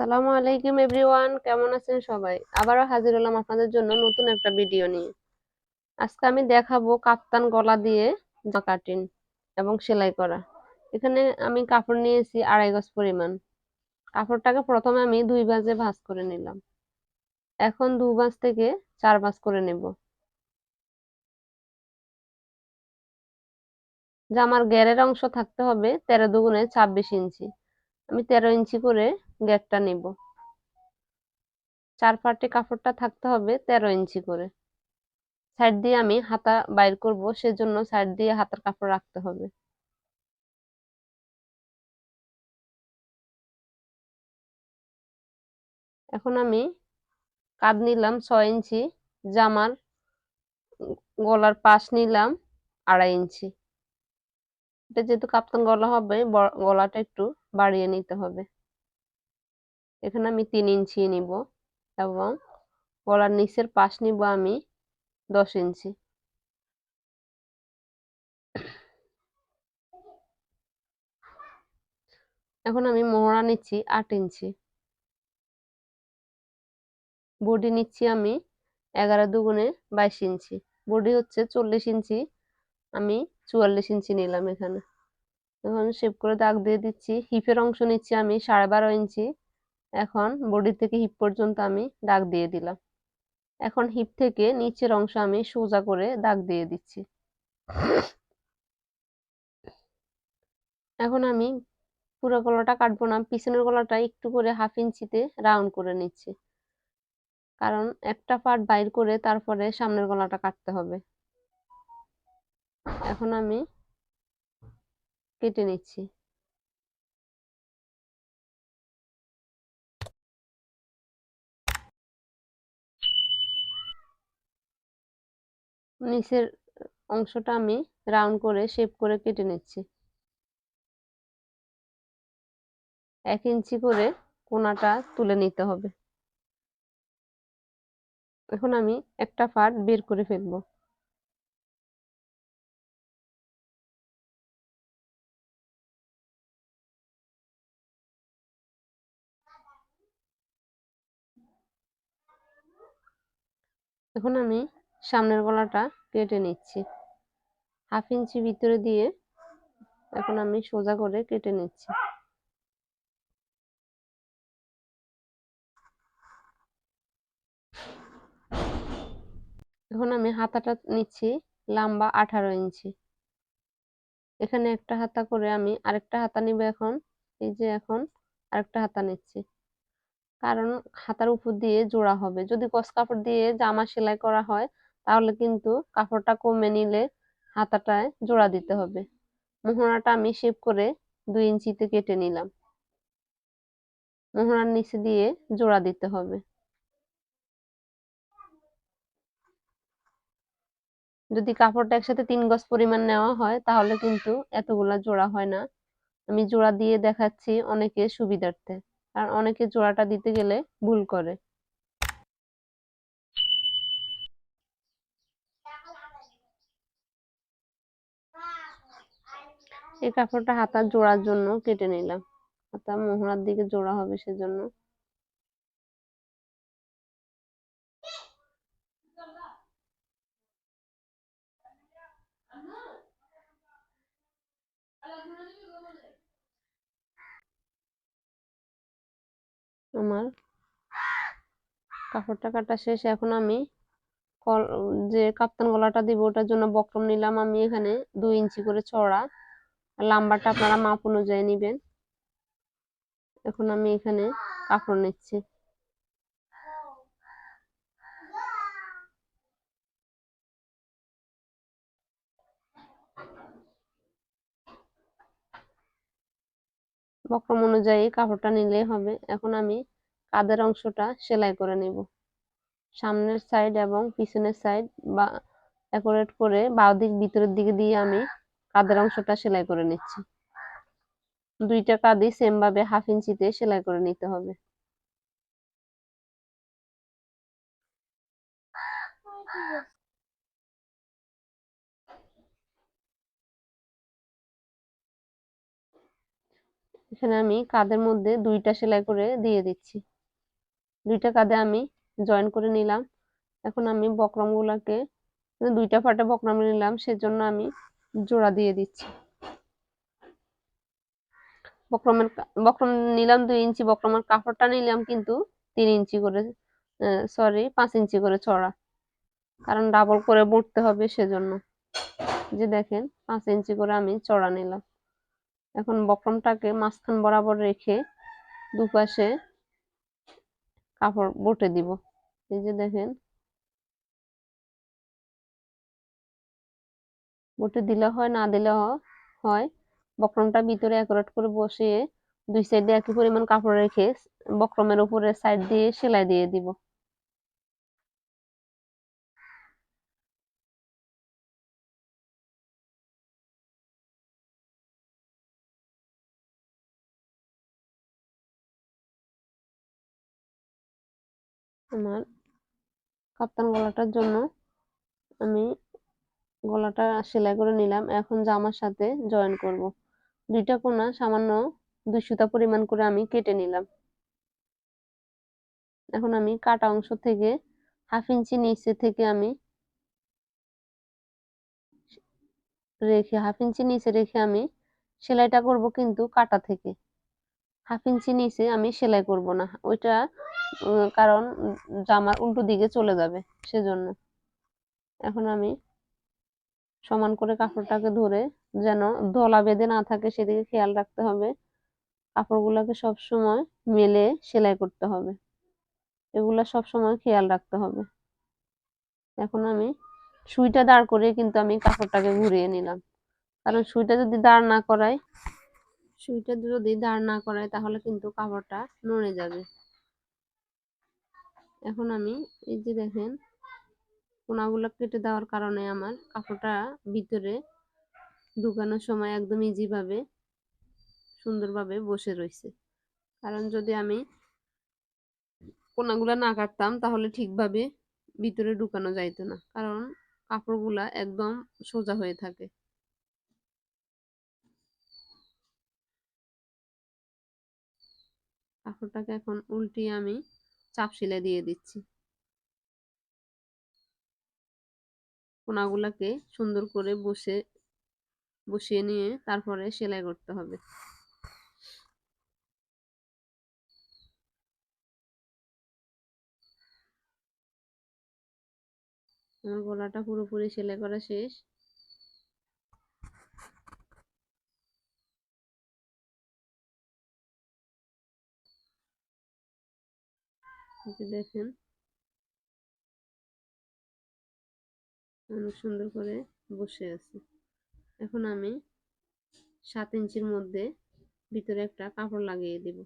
আসসালামু আলাইকুম এভরিওয়ান, কেমন আছেন সবাই? আবারও হাজির হলাম আপনাদের জন্য নতুন একটা ভিডিও নিয়ে। আজকে আমি দেখাবো কাপ্তান গলা দিয়ে জামা কাটিং এবং সেলাই করা। এখানে আমি কাপড় নিয়েছি আড়াই গজ পরিমাণ। কাপড়টাকে প্রথমে আমি দুই ভাঁজে ভাঁজ করে নিলাম। এখন দু ভাঁজ থেকে চার ভাঁজ করে নেব। জামার গ্যারের অংশ থাকতে হবে তেরো দুগুণে ছাব্বিশ ইঞ্চি। আমি তেরো ইঞ্চি করে গ্যাপটা নিব। চার পাটে কাপড়টা থাকতে হবে তেরো ইঞ্চি করে। সাইড দিয়ে আমি হাতা বাইর করব, সেজন্য সাইড দিয়ে হাতার কাপড় রাখতে হবে। এখন আমি কাঁধ নিলাম ছয় ইঞ্চি, জামার গলার পাশ নিলাম আড়াই ইঞ্চি। এটা যেহেতু কাপ্তান গলা হবে গলাটা একটু বাড়িয়ে নিতে হবে। এখানে আমি তিন ইঞ্চি নিব এবং গলার নিচের পাশ নিব আমি দশ ইঞ্চি। এখন আমি মোহরা নিচ্ছি আট ইঞ্চি। বডি নিচ্ছি আমি এগারো দুগুণে বাইশ ইঞ্চি। বডি হচ্ছে চল্লিশ ইঞ্চি, আমি চুয়াল্লিশ ইঞ্চি নিলাম এখানে। এখন শেপ করে দাগ দিয়ে দিচ্ছি। হিপের অংশ নিচ্ছি আমি সাড়ে বারো ইঞ্চি। এখন বডি থেকে হিপ পর্যন্ত আমি দাগ দিয়ে দিলাম। এখন হিপ থেকে নিচের অংশ আমি সোজা করে দাগ দিয়ে দিচ্ছি। এখন আমি পুরো গলাটা কাটবো না, পিছনের গলাটা একটু করে হাফ ইঞ্চিতে রাউন্ড করে নিচ্ছি। কারণ একটা পার্ট বাইর করে তারপরে সামনের গলাটা কাটতে হবে। এখন আমি কেটে নিচ্ছি। নিচের অংশটা আমি রাউন্ড করে শেপ করে কেটে নিচ্ছি। এক ইঞ্চি করে কোনাটা তুলে নিতে হবে। এখন আমি একটা পার্ট বের করে ফেলব। এখন আমি সামনের গলাটা কেটে নিচ্ছি। হাফ ইঞ্চি ভিতরে দিয়ে এখন আমি সোজা করে কেটে নিচ্ছি। এখন আমি হাতাটা নিচ্ছি লম্বা আঠারো ইঞ্চি। এখানে একটা হাতা করে আমি আরেকটা হাতা নিব এখন। এই যে এখন আরেকটা হাতা নিচ্ছি। কারণ হাতার উপর দিয়ে জোড়া হবে। যদি কস কাপড় দিয়ে জামা সেলাই করা হয় তাহলে কিন্তু কাপড়টা কমে নিলে হাতাটায় জোড়া দিতে হবে। মোহরাটা আমি শেপ করে দুই ইঞ্চিতে কেটে নিলাম। মোহরার নিচে দিয়ে জোড়া দিতে হবে। যদি কাপড়টা একসাথে তিন গজ পরিমাণ নেওয়া হয়, তাহলে কিন্তু এতগুলা জোড়া হয় না। আমি জোড়া দিয়ে দেখাচ্ছি অনেকে সুবিধার্থে। আর অনেকে জোড়াটা দিতে গেলে ভুল করে। এই কাপড়টা হাতার জোড়ার জন্য কেটে নিলাম। হাতা মোহরার দিকে জোড়া হবে সেজন্য। আমার কাপড়টা কাটা শেষ। এখন আমি কল যে কাপ্তান গলাটা দিব, ওটার জন্য বক্রম নিলাম। আমি এখানে দুই ইঞ্চি করে চড়া লাম্বাটা আপনারা মাপ অনুযায়ী নিবেন। এখন আমি এখানে কাপড় নিচ্ছি। বক্রম অনুযায়ী কাপড়টা নিলেই হবে। এখন আমি কাদের অংশটা সেলাই করে নিব। সামনের সাইড এবং পিছনের সাইড বা অ্যাকোরেট করে বাঁ দিক, ভিতরের দিকে দিয়ে আমি কাদের অংশটা সেলাই করে নিচ্ছি। দুইটা কাঁধই সেম ভাবে হাফ ইঞ্চিতে সেলাই করে নিতে হবে। এখানে আমি কাঁধের মধ্যে দুইটা সেলাই করে দিয়ে দিচ্ছি। দুইটা কাঁধে আমি জয়েন করে নিলাম। এখন আমি বক্রমগুলোকে, দুইটা পাটে বক্রম নিলাম, সেজন্য আমি জোড়া দিয়ে দিচ্ছি। বক্রমের বক্রম নিলাম দুই ইঞ্চি বক্রমের কাপড়টা নিলাম কিন্তু তিন ইঞ্চি করে সরি পাঁচ ইঞ্চি করে চড়া কারণ ডাবল করে বুটতে হবে সেজন্য। যে দেখেন, পাঁচ ইঞ্চি করে আমি চড়া নিলাম। এখন বক্রমটাকে মাঝখান বরাবর রেখে দুপাশে কাপড় বটে দিব। এই যে দেখেন বটে দিলে হয়, না দিলে হয়। বক্রমটা ভিতরে অ্যাকুরেট করে বসিয়ে দুই সাইডে একই পরিমাণ কাপড় রেখে বক্রমের উপরে সাইড দিয়ে সেলাই দিয়ে দিব। আমার কাপ্তান গলাটার জন্য আমি গলাটা সেলাই করে নিলাম। এখন জামার সাথে জয়েন করব। দুইটা কোনা সামান্য দুই সুতা পরিমাণ করে আমি কেটে নিলাম। এখন আমি কাটা অংশ থেকে হাফ ইঞ্চি নিচে থেকে আমি রেখে, হাফ ইঞ্চি নিচে রেখে আমি সেলাইটা করব কিন্তু কাটা থেকে। হাফ ইঞ্চি নিচে আমি সেলাই করব না। ওইটা কারণ জামার উল্টো দিকে চলে যাবে সেজন্য। এখন আমি সমান করে কাপড়টাকে ধরে যেন দলা বেঁধে না থাকে, সেদিকে খেয়াল রাখতে হবে। কাপড়গুলোকে সব সময় মেলে সেলাই করতে হবে। এগুলো সব সময় খেয়াল রাখতে হবে। এখন আমি সুইটা দাঁড় করে কিন্তু আমি কাপড়টাকে ঘুরিয়ে নিলাম। কারণ সুইটা যদি দাঁড় না করাই সুইটা যদি দাঁড় না করাই তাহলে কিন্তু কাপড়টা নড়ে যাবে। এখন আমি এই যে দেখেন কোনাগুলো কেটে দেওয়ার কারণে আমার কাপড়টা ভিতরে ঢুকানোর সময় একদম ইজিভাবে সুন্দরভাবে বসে রয়েছে কারণ যদি আমি কোনাগুলো না কাটতাম তাহলে ঠিকভাবে ভিতরে ঢুকানো যাইতো না। কারণ কাপড়গুলা একদম সোজা হয়ে থাকে। কাপড়টাকে এখন উল্টিয়ে আমি চাপ সেলাই দিয়ে দিচ্ছি। কোনাগুলাকে সুন্দর করে বসে, বসিয়ে নিয়ে তারপরে সেলাই করতে হবে। আমার গলাটা পুরোপুরি সেলাই করা শেষ। দেখেন অনেক সুন্দর করে বসে আছে। এখন আমি সাত ইঞ্চির মধ্যে ভিতরে একটা কাপড় লাগিয়ে দেব।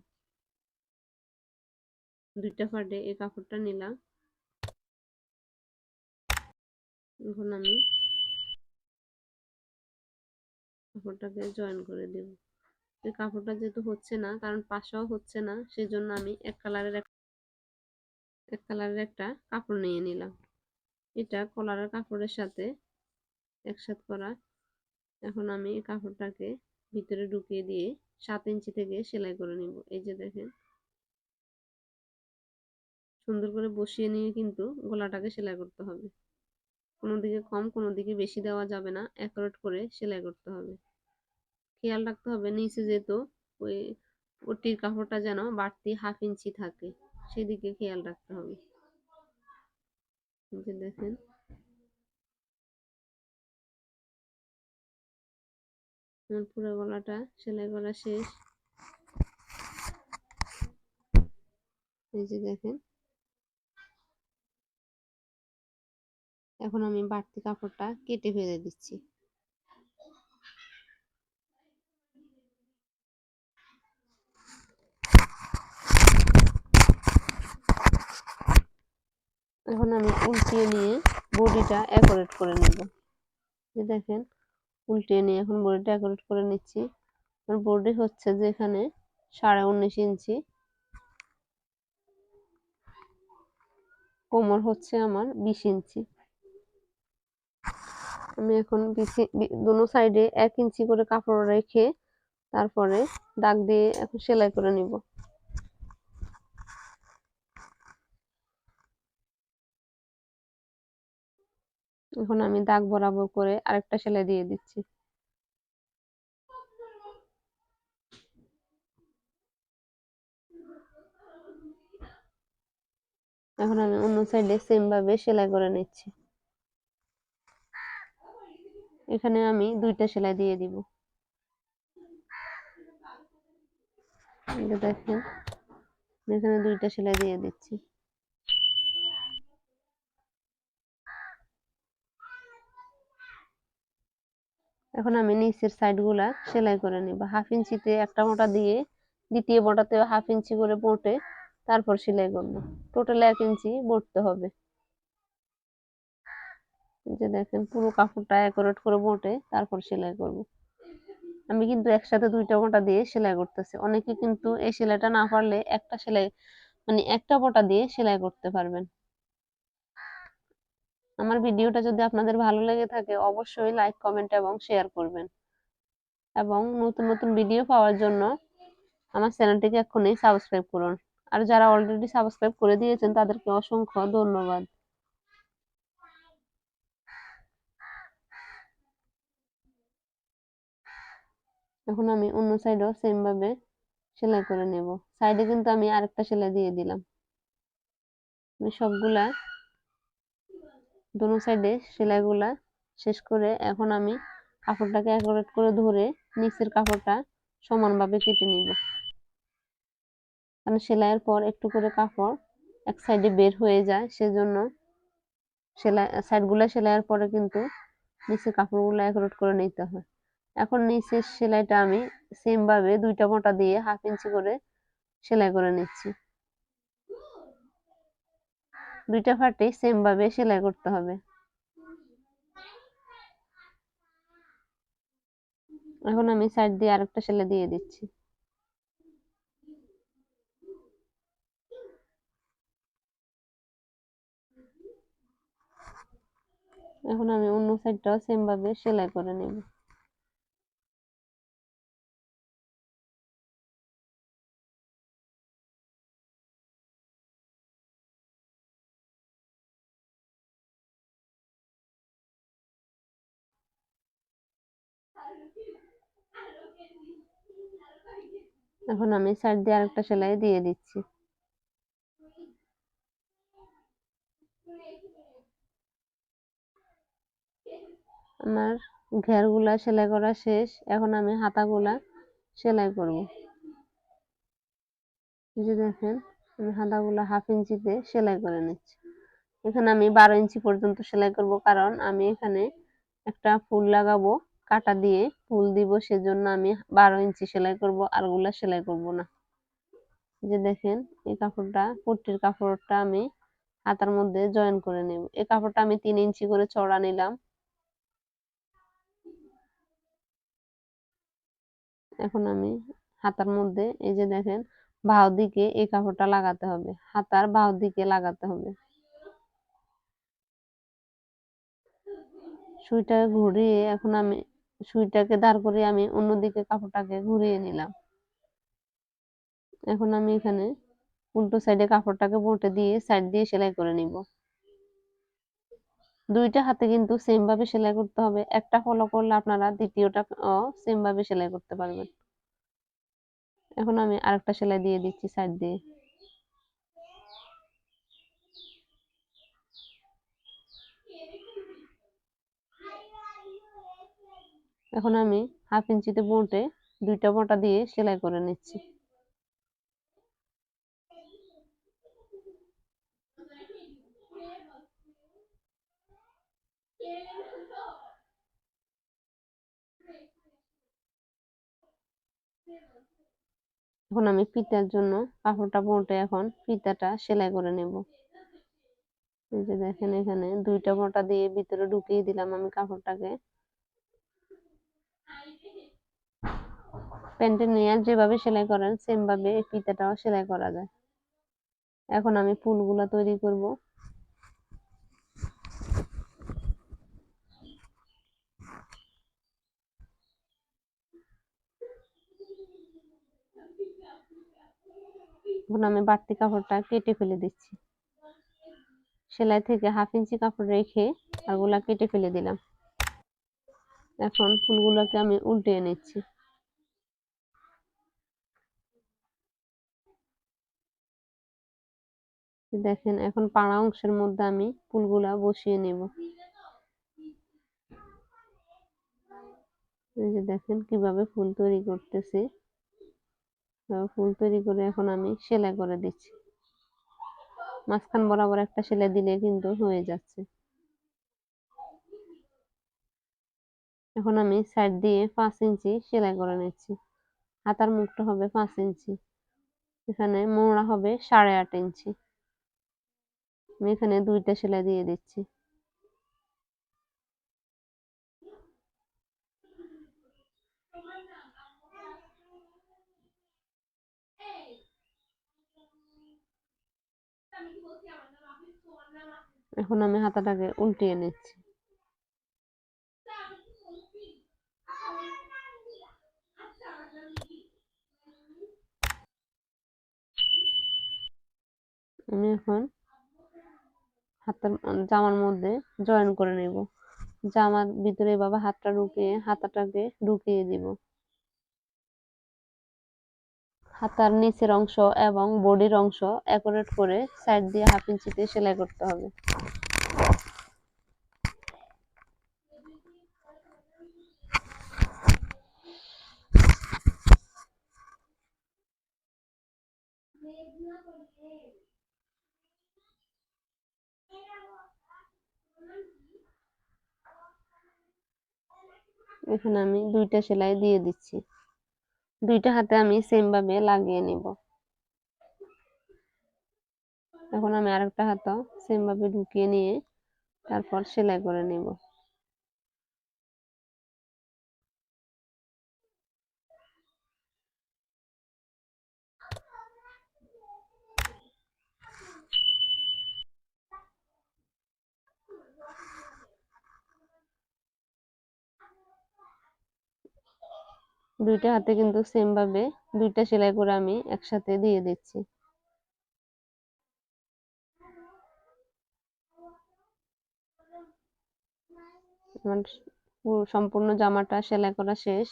দুইটা ফাটে এই কাপড়টা নিলাম। এখন আমি কাপড়টাকে জয়েন করে দেব। এই কাপড়টা যেহেতু হচ্ছে না, কারণ পাশাও হচ্ছে না, সেজন্য আমি এক কালারের এক কালারের একটা কাপড় নিয়ে নিলাম। এটা কলারের কাপড়ের সাথে একসাথ করা। এখন আমি কাপড়টাকে ভিতরে ঢুকিয়ে দিয়ে সাত ইঞ্চি থেকে সেলাই করে নিব। এই যে দেখেন। সুন্দর করে বসিয়ে নিয়ে কিন্তু গলাটাকে সেলাই করতে হবে। কোনো দিকে কম, কোনো দিকে বেশি দেওয়া যাবে না। অ্যাকুরেট করে সেলাই করতে হবে। খেয়াল রাখতে হবে, নিচে যেহেতু ওই ওটির কাপড়টা যেন বাড়তি হাফ ইঞ্চি থাকে, সেদিকে খেয়াল রাখতে হবে। যে দেখেন পুরো গলাটা সেলাই করা শেষ এই যে দেখেন এখন আমি বাড়তি কাপড়টা কেটে ফেলে দিচ্ছি এখন আমি উল্টিয়ে নিয়ে বডিটা অ্যাকোরেট করে নেব। দেখেন, উল্টিয়ে নিয়ে এখন বডিটা অ্যাকোরেট করে নিচ্ছি। আমার বডি হচ্ছে যে এখানে সাড়ে উনিশ ইঞ্চি। কোমর হচ্ছে আমার বিশ ইঞ্চি। আমি এখন দুনো সাইডে এক ইঞ্চি করে কাপড় রেখে তারপরে দাগ দিয়ে এখন সেলাই করে নিব। এখন আমি দাগ বরাবর করে আরেকটা সেলাই দিয়ে দিচ্ছি। এখন আমি অন্য সাইডে সেম ভাবে সেলাই করে নিচ্ছি। এখানে আমি দুইটা সেলাই দিয়ে দিব। দেখেন এখানে দুইটা সেলাই দিয়ে দিচ্ছি। এখন আমি নিচের সাইডগুলা সেলাই করে নিব। হাফ ইঞ্চিতে একটা মোটা দিয়ে দ্বিতীয় মোটাতে হাফ ইঞ্চি করে বটে তারপর সেলাই করব। টোটাল এক ইঞ্চি বটতে হবে। যে দেখেন পুরো কাপড়টা একরেট করে বটে তারপর সেলাই করব। আমি কিন্তু একসাথে দুইটা মোটা দিয়ে সেলাই করতেছি। অনেকে কিন্তু এই সেলাইটা না পারলে একটা সেলাই মানে একটা বোটা দিয়ে সেলাই করতে পারবেন। আমার ভিডিওটা যদি আপনাদের ভালো লেগে থাকে, অবশ্যই লাইক কমেন্ট এবং শেয়ার করবেন। এবং নতুন নতুন ভিডিও পাওয়ার জন্য আমার চ্যানেলটিকে এক্ষুনি সাবস্ক্রাইব করুন। আর যারা অলরেডি সাবস্ক্রাইব করে দিয়েছেন, তাদেরকে অসংখ্য ধন্যবাদ। এখন আমি অন্য সাইডেও সেম ভাবে সেলাই করে নেব। সাইডে কিন্তু আমি আরেকটা সেলাই দিয়ে দিলাম। আমি সবগুলা দোনো সাইডে সেলাইগুলা শেষ করে এখন আমি কাপড়টাকে অ্যাকোরেট করে ধরে নিচের কাপড়টা সমানভাবে কেটে নিব। কারণ সেলাইয়ের পর একটু করে কাপড় এক সাইডে বের হয়ে যায়, সেজন্য সেলাই সাইডগুলা সেলাইয়ের পরে কিন্তু নিচের কাপড়গুলো অ্যাকোরেট করে নিতে হয়। এখন নিচের সেলাইটা আমি সেম ভাবে দুইটা মোটা দিয়ে হাফ ইঞ্চি করে সেলাই করে নিচ্ছি। দুইটা ফাটে সেম ভাবে সেলাই করতে হবে। এখন আমি সাইড দিয়ে আরেকটা সেলাই দিয়ে দিচ্ছি। এখন আমি অন্য সাইডটাও সেম ভাবে সেলাই করে নেব। এখন আমি সাইড দিয়ে আরেকটা সেলাই দিয়ে দিচ্ছি। আমার ঘেরগুলা সেলাই করা শেষ, এখন আমি হাতাগুলা সেলাই করব। যে দেখেন, আমি হাতাগুলা হাফ ইঞ্চিতে সেলাই করে নিচ্ছি। এখানে আমি বারো ইঞ্চি পর্যন্ত সেলাই করব, কারণ আমি এখানে একটা ফুল লাগাবো। কাটা দিয়ে ফুল দিব, সেজন্য আমি বারো ইঞ্চি সেলাই করব আরগুলা সেলাই করব না। যে দেখেন, এই কাপড়টা, পট্টির কাপড়টা আমি হাতার মধ্যে জয়েন করে নেব। এই কাপড়টা আমি তিন ইঞ্চি করে চড়া নিলাম। এখন আমি হাতার মধ্যে, এই যে দেখেন বাহু দিকে এই কাপড়টা লাগাতে হবে। হাতার বাহু দিকে লাগাতে হবে। সুইটা ঘুরিয়ে এখন আমি সুইটাকে দাঁড় করিয়ে আমি অন্যদিকে কাপড়টাকে ঘুরিয়ে নিলাম। এখন আমি এখানে উল্টো সাইডে কাপড়টাকে বটে দিয়ে সাইড দিয়ে সেলাই করে নিব। দুইটা হাতে কিন্তু সেম ভাবে সেলাই করতে হবে। একটা ফলো করলে আপনারা দ্বিতীয়টা সেম ভাবে সেলাই করতে পারবেন। এখন আমি আরেকটা সেলাই দিয়ে দিচ্ছি সাইড দিয়ে। এখন আমি হাফ ইঞ্চিতে বোটে দুইটা বোটা দিয়ে সেলাই করে নিচ্ছি। এখন আমি ফিতার জন্য কাপড়টা বোটে এখন ফিতাটা সেলাই করে নেব। এই যে দেখেন এখানে দুইটা মোটা দিয়ে ভিতরে ঢুকিয়ে দিলাম আমি কাপড়টাকে। প্যান্টের নেয়ার যেভাবে সেলাই করেন সেম ভাবে এই সেলাই করা যায়। এখন আমি ফুলগুলা তৈরি করব। এখন আমি বাড়তি কাপড়টা কেটে ফেলে দিচ্ছি। সেলাই থেকে হাফ ইঞ্চি কাপড় রেখে আরগুলা কেটে ফেলে দিলাম। এখন ফুলগুলোকে আমি উল্টে নিচ্ছি। দেখেন, এখন পাড়া অংশের মধ্যে আমি ফুলগুলা বসিয়ে নেব। এই যে দেখেন কীভাবে ফুল তৈরি করতেছি। ফুল তৈরি করে এখন আমি সেলাই করে দিচ্ছি। মাঝখান বরাবর একটা সেলাই দিলে কিন্তু হয়ে যাচ্ছে। এখন আমি সাইড দিয়ে পাঁচ ইঞ্চি সেলাই করে নিচ্ছি। হাতার মুখটা হবে পাঁচ ইঞ্চি। এখানে মোড়া হবে সাড়ে আট ইঞ্চি। আমি এখানে দুইটা সেলাই দিয়ে দিচ্ছি। এখন আমি হাতাটাকে উল্টিয়ে নিচ্ছি। আমি এখন হাতের জামার মধ্যে জয়েন করে নেব। জামার ভিতরে এভাবে হাতটা ঢুকিয়ে, হাতাটাকে ঢুকিয়ে দিব। হাতার নিচের অংশ এবং বডির অংশ অ্যাকোরেট করে সাইড দিয়ে হাফ ইঞ্চিতে সেলাই করতে হবে। এখানে আমি দুইটা সেলাই দিয়ে দিচ্ছি। দুইটা হাতে আমি সেম ভাবে লাগিয়ে নিব। এখন আমি আরেকটা হাতও সেম ভাবে ঢুকিয়ে নিয়ে তারপর সেলাই করে নিব। দুইটা হাতে কিন্তু সেম ভাবে দুইটা সেলাই করে আমি একসাথে দিয়ে দিচ্ছি। সম্পূর্ণ জামাটা সেলাই করা শেষ।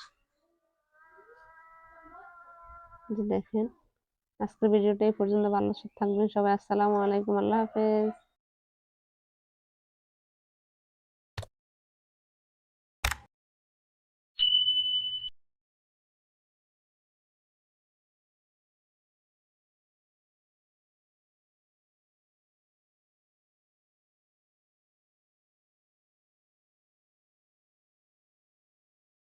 দেখেন, আজকের ভিডিওটা এই পর্যন্ত। ভালো থাকবেন সবাই। আসসালামু আলাইকুম। আল্লাহ হাফেজ।